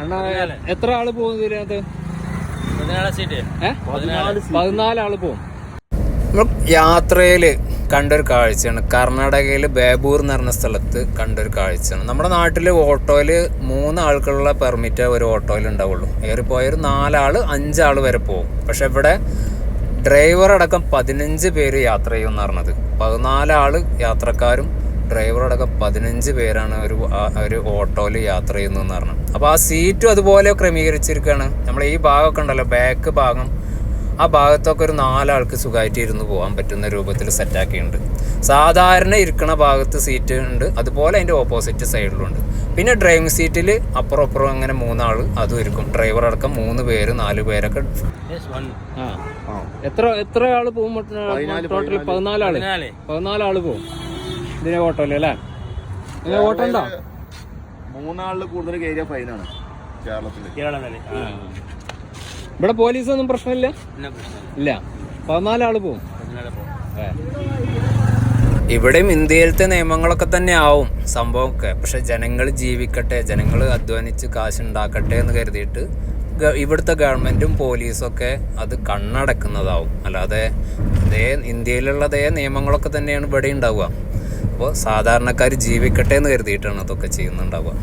അണ്ണാ എത്ര ആൾ പോകും ഇതിനകത്ത്? പതിനാലാം ആൾ പോകും. യാത്രയിൽ കണ്ടൊരു കാഴ്ചയാണ്. കർണാടകയിൽ ബേബൂർ എന്ന് പറഞ്ഞ സ്ഥലത്ത് കണ്ടൊരു കാഴ്ചയാണ്. നമ്മുടെ നാട്ടിൽ ഓട്ടോയിൽ മൂന്ന് ആൾക്കുള്ള പെർമിറ്റ് ഒരു ഓട്ടോയിൽ ഉണ്ടാവുള്ളൂ. ഏറിപ്പോയ ഒരു നാലാൾ അഞ്ചാൾ വരെ പോകും. പക്ഷെ ഇവിടെ ഡ്രൈവർ അടക്കം പതിനഞ്ച് പേര് യാത്ര ചെയ്യുമെന്ന് പറഞ്ഞത്. പതിനാലാൾ യാത്രക്കാരും ഡ്രൈവർ അടക്കം പതിനഞ്ച് പേരാണ് ഒരു ഒരു ഓട്ടോയിൽ യാത്ര ചെയ്യുന്നതെന്ന് പറഞ്ഞു. അപ്പോൾ ആ സീറ്റും അതുപോലെ ക്രമീകരിച്ചിരിക്കുകയാണ്. നമ്മൾ ഈ ഭാഗമൊക്കെ ഉണ്ടല്ലോ ബാക്ക് ഭാഗം. ആ ഭാഗത്തൊക്കെ ഒരു നാലാൾക്ക് സുഖമായിട്ട് ഇരുന്ന് പോകാൻ പറ്റുന്ന രൂപത്തിൽ സെറ്റാക്കിയിട്ടുണ്ട് സാധാരണ ഇരിക്കുന്ന ഭാഗത്ത് സീറ്റ് ഉണ്ട് അതുപോലെ അതിന്റെ ഓപ്പോസിറ്റ് സൈഡിലുണ്ട് പിന്നെ ഡ്രൈവിംഗ് സീറ്റിൽ അപ്പുറം അപ്പുറം അങ്ങനെ മൂന്നാൾ അതും ഇരിക്കും. ഡ്രൈവർ അടക്കം മൂന്ന് പേര് നാല് പേരൊക്കെ വൺ ആ. എത്ര എത്ര ആൾ പോകും ടോട്ടൽ പതിനാലാൾ? പതിനാലാൾ പോകും. ഇതിനെ ഓട്ടോ അല്ലേ? നിങ്ങൾ ഓട്ടോ ഉണ്ടോ? മൂന്നാളിൽ കൂടുതൽ കയറിയ ഫൈനാണ് കേരളത്തിൽ കേരളം ഇവിടെ പോലീസ് ഒന്നും പ്രശ്നമില്ല. ഇല്ല. പതിനാലാൾ പോവും. ഇവിടെയും ഇന്ത്യയിലത്തെ നിയമങ്ങളൊക്കെ തന്നെ ആവും സംഭവമൊക്കെ. പക്ഷെ ജനങ്ങൾ ജീവിക്കട്ടെ ജനങ്ങൾ അധ്വാനിച്ച് കാശുണ്ടാക്കട്ടെ എന്ന് കരുതിയിട്ട് ഇവിടുത്തെ ഗവൺമെന്റും ഗവൺമെന്റും പോലീസൊക്കെ അത് കണ്ണടക്കുന്നതാവും. അല്ലാതെ അതേ ഇന്ത്യയിലുള്ള അതേ നിയമങ്ങളൊക്കെ തന്നെയാണ് ഇവിടെ ഉണ്ടാവുക. അപ്പോൾ സാധാരണക്കാർ ജീവിക്കട്ടെ എന്ന് കരുതിയിട്ടാണ് അതൊക്കെ ചെയ്യുന്നുണ്ടാവുക.